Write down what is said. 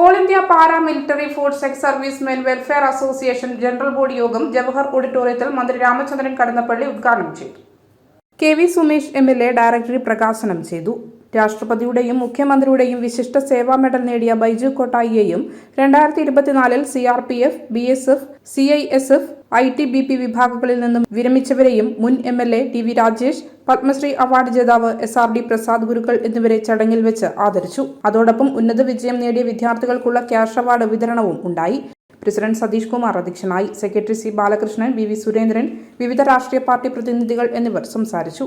All India paramilitary force service men welfare association general body യോഗം ജവഹർ ഓഡിറ്റോറിയത്തിൽ മന്ത്രി രാമചന്ദ്രൻ കടന്നപ്പള്ളി ഉദ്ഘാടനം ചെയ്തു. K V Sumesh M L A directory പ്രകാശനം ചെയ്തു. രാഷ്ട്രപതിയുടെയും മുഖ്യമന്ത്രിയുടെയും വിശിഷ്ട സേവാ മെഡൽ നേടിയ ബൈജു കോട്ടായിയെയും രണ്ടായിരത്തി ഇരുപത്തിനാലിൽ C R P F B S F C I S F I T B P വിഭാഗങ്ങളിൽ നിന്നും വിരമിച്ചവരെയും മുൻ M L A T V Rajesh Padmashri award ജേതാവ് S R D Prasad Gurukkal എന്നിവരെ ചടങ്ങിൽ വെച്ച് ആദരിച്ചു. അതോടൊപ്പം ഉന്നത വിജയം നേടിയ വിദ്യാർത്ഥികൾക്കുള്ള ക്യാഷ് അവാർഡ് വിതരണവും ഉണ്ടായി. പ്രസിഡന്റ് സതീഷ് കുമാർ അധ്യക്ഷനായി secretary C Balakrishnan V V Surendran വിവിധ രാഷ്ട്രീയ പാർട്ടി പ്രതിനിധികൾ എന്നിവർ സംസാരിച്ചു.